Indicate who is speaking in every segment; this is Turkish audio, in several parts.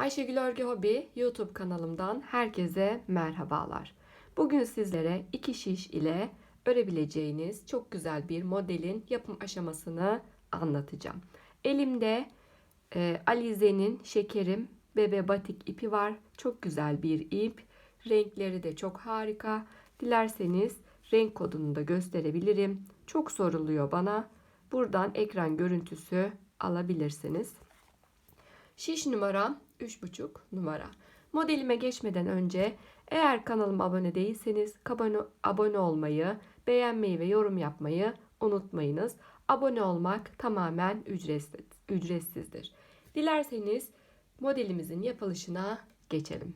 Speaker 1: Ayşegül Örgü Hobi YouTube kanalımdan herkese merhabalar. Bugün sizlere iki şiş ile örebileceğiniz çok güzel bir modelin yapım aşamasını anlatacağım. Elimde e, Alize'nin şekerim bebe batik ipi var. Çok güzel bir ip. Renkleri de çok harika. Dilerseniz renk kodunu da gösterebilirim. Çok soruluyor bana. Buradan ekran görüntüsü alabilirsiniz. Şiş numaram 3,5 numara. Modelime geçmeden önce eğer kanalıma abone değilseniz abone, abone olmayı, beğenmeyi ve yorum yapmayı unutmayınız. Abone olmak tamamen ücretsiz, ücretsizdir. Dilerseniz modelimizin yapılışına geçelim.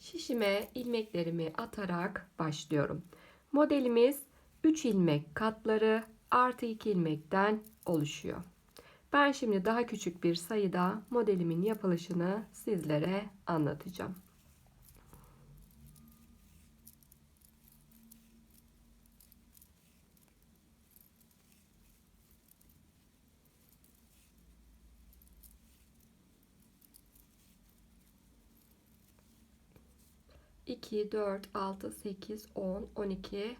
Speaker 1: Şişime ilmeklerimi atarak başlıyorum. Modelimiz 3 ilmek katları artı 2 ilmekten oluşuyor. Ben şimdi daha küçük bir sayıda modelimin yapılışını sizlere anlatacağım. İki, dört, altı, sekiz, on, on iki,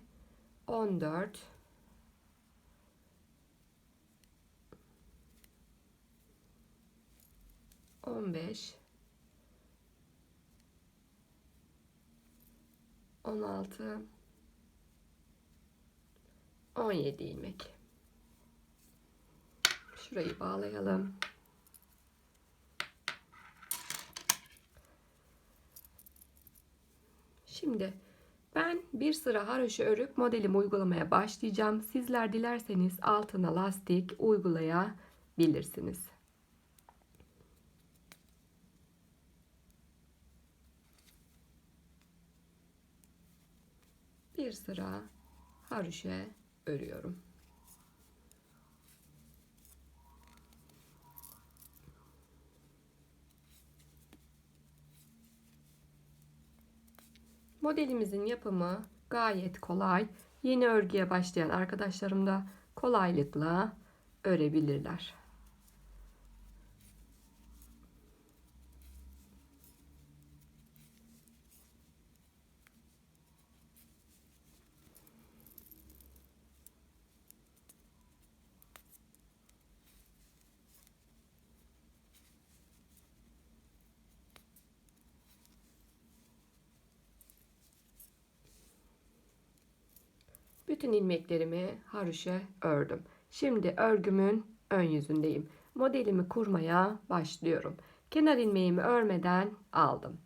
Speaker 1: on dört, 16 17 ilmek. Şurayı bağlayalım. Şimdi ben bir sıra haroşa örüp modelimi uygulamaya başlayacağım. Sizler dilerseniz altına lastik uygulayabilirsiniz. Bir sıra haroşa örüyorum. Modelimizin yapımı gayet kolay. Yeni örgüye başlayan arkadaşlarım da kolaylıkla örebilirler. Bütün ilmeklerimi haroşa ördüm. Şimdi örgümün ön yüzündeyim. Modelimi kurmaya başlıyorum. Kenar ilmeğimi örmeden aldım.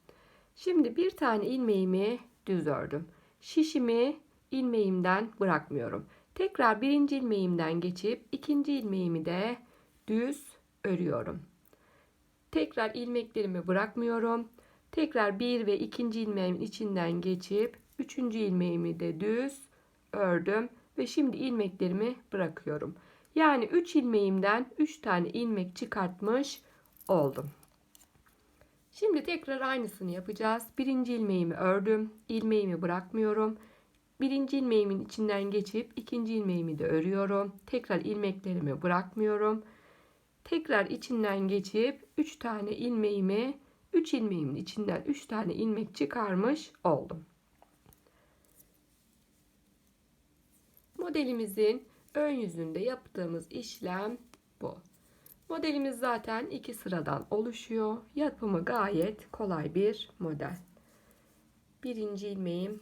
Speaker 1: Şimdi bir tane ilmeğimi düz ördüm. Şişimi ilmeğimden bırakmıyorum. Tekrar birinci ilmeğimden geçip ikinci ilmeğimi de düz örüyorum. Tekrar ilmeklerimi bırakmıyorum. Tekrar bir ve ikinci ilmeğimin içinden geçip üçüncü ilmeğimi de düz ördüm ve şimdi ilmeklerimi bırakıyorum. Yani 3 ilmeğimden 3 tane ilmek çıkartmış oldum. Şimdi tekrar aynısını yapacağız. Birinci ilmeğimi ördüm. ilmeğimi bırakmıyorum. Birinci ilmeğimin içinden geçip ikinci ilmeğimi de örüyorum. Tekrar ilmeklerimi bırakmıyorum. Tekrar içinden geçip 3 tane ilmeğimi 3 ilmeğimin içinden 3 tane ilmek çıkarmış oldum. Modelimizin ön yüzünde yaptığımız işlem bu. Modelimiz zaten iki sıradan oluşuyor. Yapımı gayet kolay bir model. Birinci ilmeğim,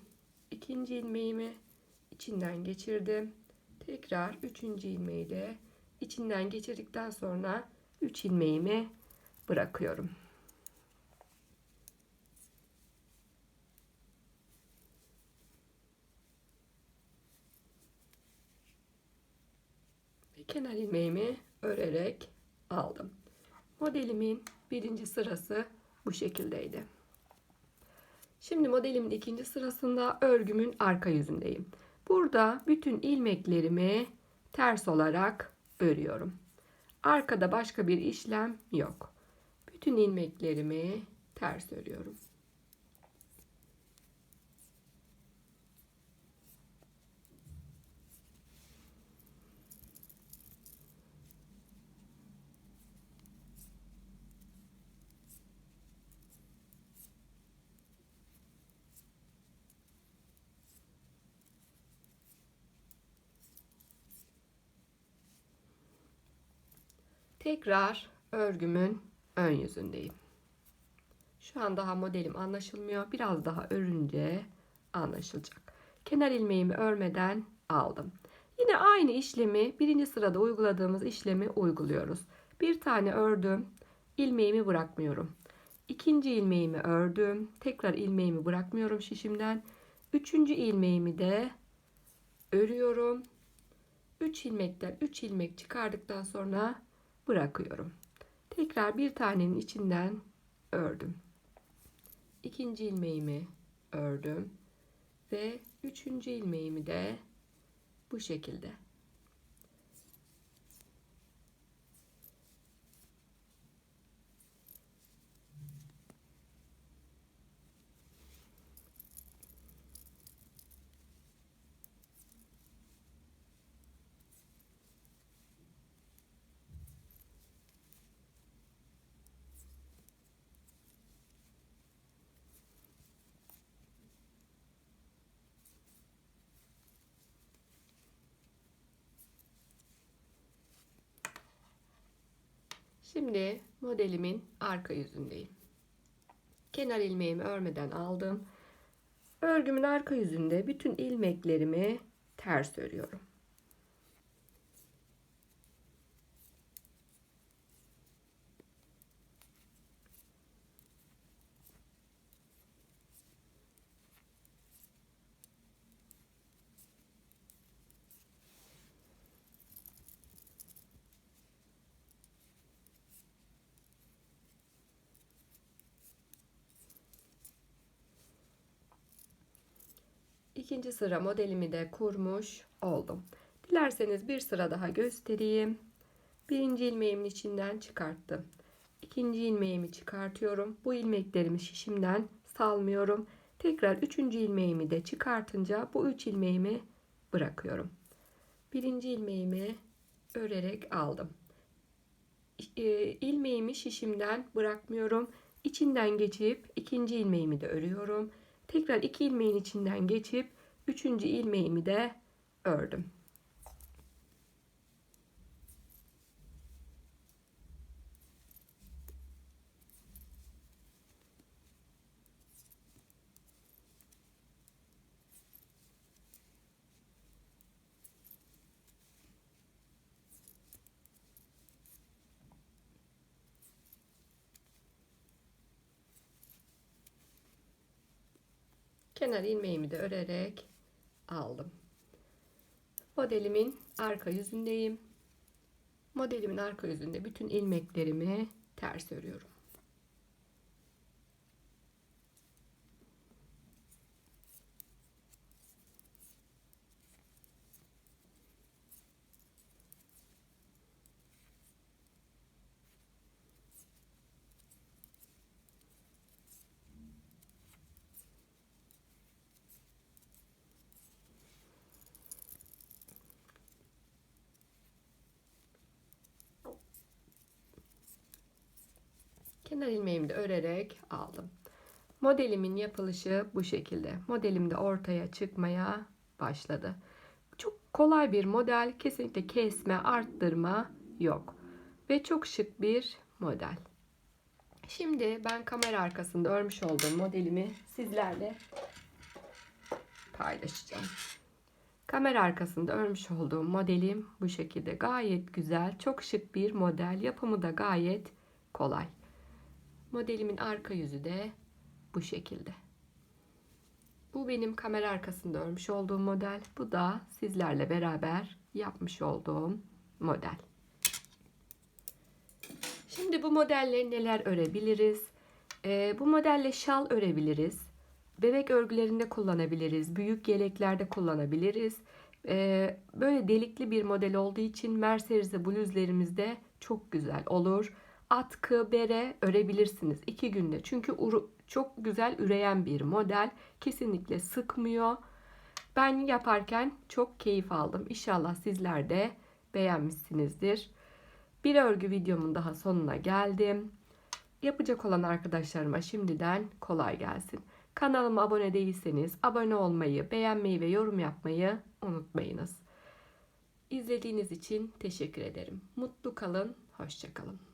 Speaker 1: ikinci ilmeğimi içinden geçirdim. Tekrar üçüncü ilmeği de içinden geçirdikten sonra üç ilmeğimi bırakıyorum. Kenar ilmeğimi örerek aldım. Modelimin birinci sırası bu şekildeydi. Şimdi modelimin ikinci sırasında örgümün arka yüzündeyim. Burada bütün ilmeklerimi ters olarak örüyorum. Arkada başka bir işlem yok. Bütün ilmeklerimi ters örüyorum. Tekrar örgümün ön yüzündeyim. Şu an daha modelim anlaşılmıyor. Biraz daha örünce anlaşılacak. Kenar ilmeğimi örmeden aldım. Yine aynı işlemi birinci sırada uyguladığımız işlemi uyguluyoruz. Bir tane ördüm. ilmeğimi bırakmıyorum. İkinci ilmeğimi ördüm. Tekrar ilmeğimi bırakmıyorum şişimden. Üçüncü ilmeğimi de örüyorum. 3 ilmekten 3 ilmek çıkardıktan sonra bırakıyorum. Tekrar bir tanenin içinden ördüm. İkinci ilmeğimi ördüm ve üçüncü ilmeğimi de bu şekilde. Şimdi modelimin arka yüzündeyim. Kenar ilmeğimi örmeden aldım. Örgümün arka yüzünde bütün ilmeklerimi ters örüyorum. İkinci sıra modelimi de kurmuş oldum. Dilerseniz bir sıra daha göstereyim. Birinci ilmeğimin içinden çıkarttım. İkinci ilmeğimi çıkartıyorum. Bu ilmeklerimi şişimden salmıyorum. Tekrar üçüncü ilmeğimi de çıkartınca bu üç ilmeğimi bırakıyorum. Birinci ilmeğimi örerek aldım. E, ilmeğimi şişimden bırakmıyorum. İçinden geçip ikinci ilmeğimi de örüyorum. Tekrar iki ilmeğin içinden geçip üçüncü ilmeğimi de ördüm. Kenar ilmeğimi de örerek aldım. Modelimin arka yüzündeyim. Modelimin arka yüzünde bütün ilmeklerimi ters örüyorum. Kenar ilmeğimi de örerek aldım. Modelimin yapılışı bu şekilde. Modelim de ortaya çıkmaya başladı. Çok kolay bir model. Kesinlikle kesme, arttırma yok. Ve çok şık bir model. Şimdi ben kamera arkasında örmüş olduğum modelimi sizlerle paylaşacağım. Kamera arkasında örmüş olduğum modelim bu şekilde. Gayet güzel, çok şık bir model. Yapımı da gayet kolay. Modelimin arka yüzü de bu şekilde. Bu benim kamera arkasında örmüş olduğum model. Bu da sizlerle beraber yapmış olduğum model. Şimdi bu modelle neler örebiliriz? Ee, bu modelle şal örebiliriz. Bebek örgülerinde kullanabiliriz. Büyük yeleklerde kullanabiliriz. Ee, böyle delikli bir model olduğu için merserize bluzlerimizde çok güzel olur atkı, bere örebilirsiniz iki günde. Çünkü çok güzel üreyen bir model. Kesinlikle sıkmıyor. Ben yaparken çok keyif aldım. İnşallah sizler de beğenmişsinizdir. Bir örgü videomun daha sonuna geldim. Yapacak olan arkadaşlarıma şimdiden kolay gelsin. Kanalıma abone değilseniz abone olmayı, beğenmeyi ve yorum yapmayı unutmayınız. İzlediğiniz için teşekkür ederim. Mutlu kalın, hoşça kalın.